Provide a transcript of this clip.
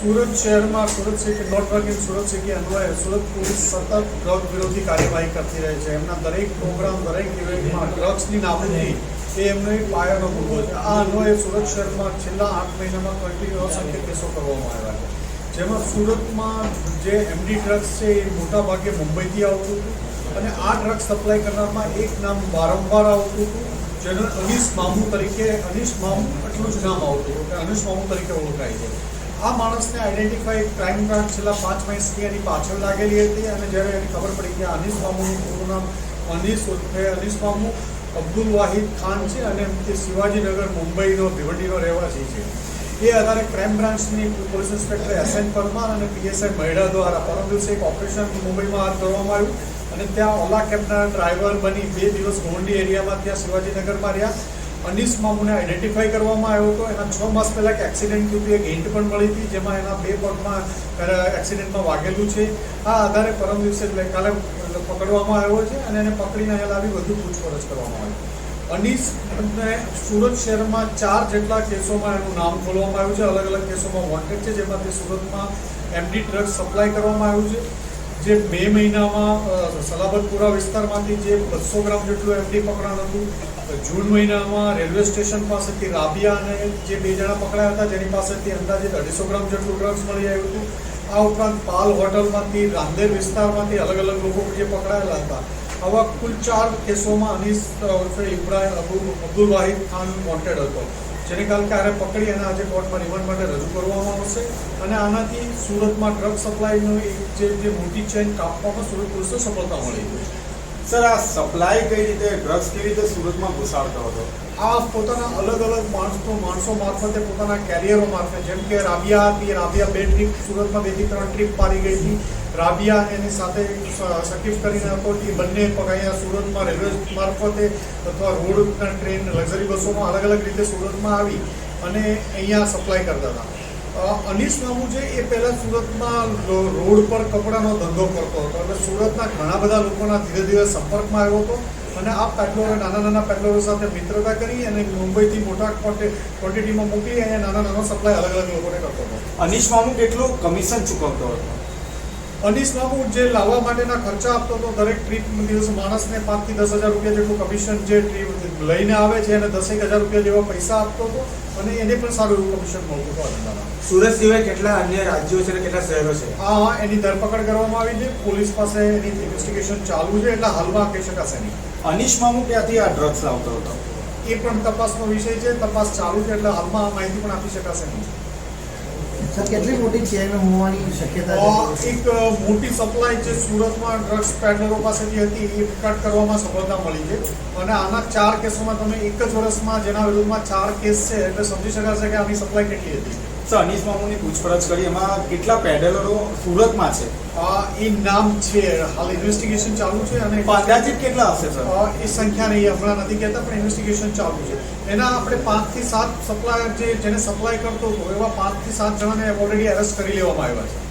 સુરત શહેરમાં Surat city not drug in Surat city અન્વયે Surat police સતત ડ્રગ વિરોધી કાર્યવાહી કરતી રહે છે. એમના દરેક પ્રોગ્રામ દરેક ઇવેન્ટમાં ડ્રગ્સની નાબૂદી એ એમનો એક પાયાનો મુદ્દો છે. આ અન્વયે સુરત શહેરમાં છેલ્લા આઠ મહિનામાં કન્ટિન્યુ અસંખ્ય કેસો કરવામાં આવ્યા છે. જેમાં સુરતમાં જે એમડી ડ્રગ્સ છે એ મોટા ભાગે મુંબઈથી આવતું હતું અને આ ડ્રગ્સ સપ્લાય કરનારમાં એક નામ વારંવાર આવતું હતું, જેને અનીસ મામુ તરીકે, અનીશ મામુ એટલું જ નામ આવતું હતું, કે અનીસ મામુ તરીકે ઓળખાય છે. આ માણસને આઈડેન્ટિફાઈ ક્રાઇમ બ્રાન્ચ છેલ્લા પાંચ વર્ષથી એની પાછળ લાગેલી હતી અને જ્યારે એની ખબર પડી કે અનીસ મામુનું પૂરું નામ અનીસ ઉર્ફે અનીસ મામુ, અબ્દુલ વાહિદ ખાન છે અને તે શિવાજીનગર, મુંબઈનો ભિવંડીનો રહેવાસી છે. એ આધારે ક્રાઇમ બ્રાન્ચની police inspector S N Parmar અને પીએસઆઈ મહેડા દ્વારા પરમ દિવસે એક ઓપરેશન મુંબઈમાં હાથ ધરવામાં આવ્યું અને ત્યાં ઓલા કેબના ડ્રાઈવર બની બે દિવસ ગોંડી એરિયામાં ત્યાં શિવાજીનગરમાં રહ્યા. અનીસ મામુને આઈડેન્ટિફાઈ કરવામાં આવ્યો હતો. એના છ માસ પહેલાં એક એક્સિડન્ટ થયું હતું. એક હિન્ટ પણ મળી હતી, જેમાં એના બે પગમાં એક્સિડન્ટમાં વાગેલું છે. આ આધારે પરમ દિવસે ગઈકાલે પકડવામાં આવ્યો છે અને એને પકડીને અહીંયા લાવી વધુ પૂછપરછ કરવામાં આવી. અનીસ ને સુરત શહેરમાં ચાર જેટલા કેસોમાં એનું નામ ખોલવામાં આવ્યું છે. અલગ અલગ કેસોમાં વોન્ટેડ છે, જેમાંથી સુરતમાં એમડી ડ્રગ્સ સપ્લાય કરવામાં આવ્યું છે. જે મે મહિનામાં સલાબતપુરા વિસ્તારમાંથી જે બસો ગ્રામ જેટલું એમડી પકડાણ હતું જૂન મહિનામાં રેલવે સ્ટેશન પાસેથી રાબિયા અને જે બે જણા પકડાયા હતા, જેની પાસેથી અંદાજે અઢીસો ગ્રામ જેટલું ડ્રગ્સ મળી આવ્યું હતું. આ ઉપરાંત પાલ હોટલમાંથી રાંદેર વિસ્તારમાંથી અલગ અલગ લોકો જે પકડાયેલા હતા. આવા કુલ ચાર કેસોમાં અનીસ ઉર્ફે ઇબ્રાહિમ અબુ, અબ્દુલ વાહિદ ખાન વોન્ટેડ હતો. જેને કાલ ક્યારે પકડી અને આજે કોર્ટમાં રિમાન્ડ માટે રજૂ કરવામાં આવશે. અને આનાથી સુરતમાં ડ્રગ સપ્લાયનો એક જે મોટી ચેન કાપવામાં સુરત પોલીસને સફળતા મળી. છે સર, આ સપ્લાય કઈ રીતે ડ્રગ્સ કેવી રીતે સુરતમાં ઘુસાડતો હતો? આ પોતાના અલગ અલગ માણસો માણસો મારફતે પોતાના કેરિયરો મારફતે, જેમ કે રાબિયા હતી, રાબિયા બે ટ્રીપ સુરતમાં બેથી ત્રણ ટ્રીપ પારી ગઈ હતી. રાબિયા એની સાથે સકીફ કરીને હતો એ બંને પગાયા સુરતમાં રેલવે મારફતે અથવા રોડ ટ્રેન લક્ઝરી બસોમાં અલગ અલગ રીતે સુરતમાં આવી અને અહીંયા સપ્લાય કરતા હતા. અ, બાબુ છે એ પહેલાં સુરતમાં રોડ પર કપડાનો ધંધો કરતો હતો. અને સુરતના ઘણા બધા લોકોના ધીરે ધીરે સંપર્કમાં આવ્યો હતો અને આ પેડલરો નાના નાના પેડલરો સાથે મિત્રતા કરી અને મુંબઈથી મોટા ક્વોન્ટે- ક્વોન્ટિટીમાં મોકલી અને નાના નાનો સપ્લાય અલગ અલગ લોકોને કરતો હતો. અનિશ મામુ કેટલું કમિશન ચૂકવતો હતો? અનીસ મામુ જે લાવવા માટેના ખર્ચા આપતો હતો દરેક ટ્રીપ દિવસ માણસને પાંચથી દસ હજાર રૂપિયા જેટલું કમિશન જે ટ્રીપ લઈને આવે છે એને દસેક હજાર રૂપિયા જેવા પૈસા આપતો હતો અને એને પણ સારું એવું કમિશન મળતું હતું સુરત સિવાય કેટલા અન્ય રાજ્યો છે અને કેટલા શહેરો છે? આ એની ધરપકડ કરવામાં આવી છે. પોલીસ પાસે એની ઇન્વેસ્ટિગેશન ચાલુ છે એટલે હાલમાં કહી શકાશે નહીં. અનીશ મામુ ક્યાંથી આ ડ્રગ્સ લાવતો હતો? એ પણ તપાસનો વિષય છે. તપાસ ચાલુ છે એટલે હાલમાં આ માહિતી પણ આપી શકાશે નહીં. કેટલી મોટી ચેન હોવાની શક્યતા એક મોટી સપ્લાય જે સુરતમાં ડ્રગ્સ પેડલરો પાસેથી હતી, એ કટ કરવામાં સફળતા મળી છે. અને આના ચાર કેસોમાં તમે એક જ વર્ષમાં જેના વિરુદ્ધમાં ચાર કેસ છે, એટલે સમજી શકાશે કે આની સપ્લાય કેટલી હતી. સર અનીશ મામુની પૂછપરછ કરી એમાં કેટલા પેડલરો સુરતમાં છે? એ નામ છે હાલ ઇન્વેસ્ટિગેશન ચાલુ છે અને અંદાજિત કેટલા હશે સર? એ સંખ્યા નહીં હમણાં નથી કહેતા પણ ઇન્વેસ્ટિગેશન ચાલુ છે. એના આપણે પાંચથી સાત સપ્લાયર જે જેને સપ્લાય કરતો હતો એવા પાંચથી સાત જણાને ઓલરેડી અરેસ્ટ કરી લેવામાં આવ્યા છે.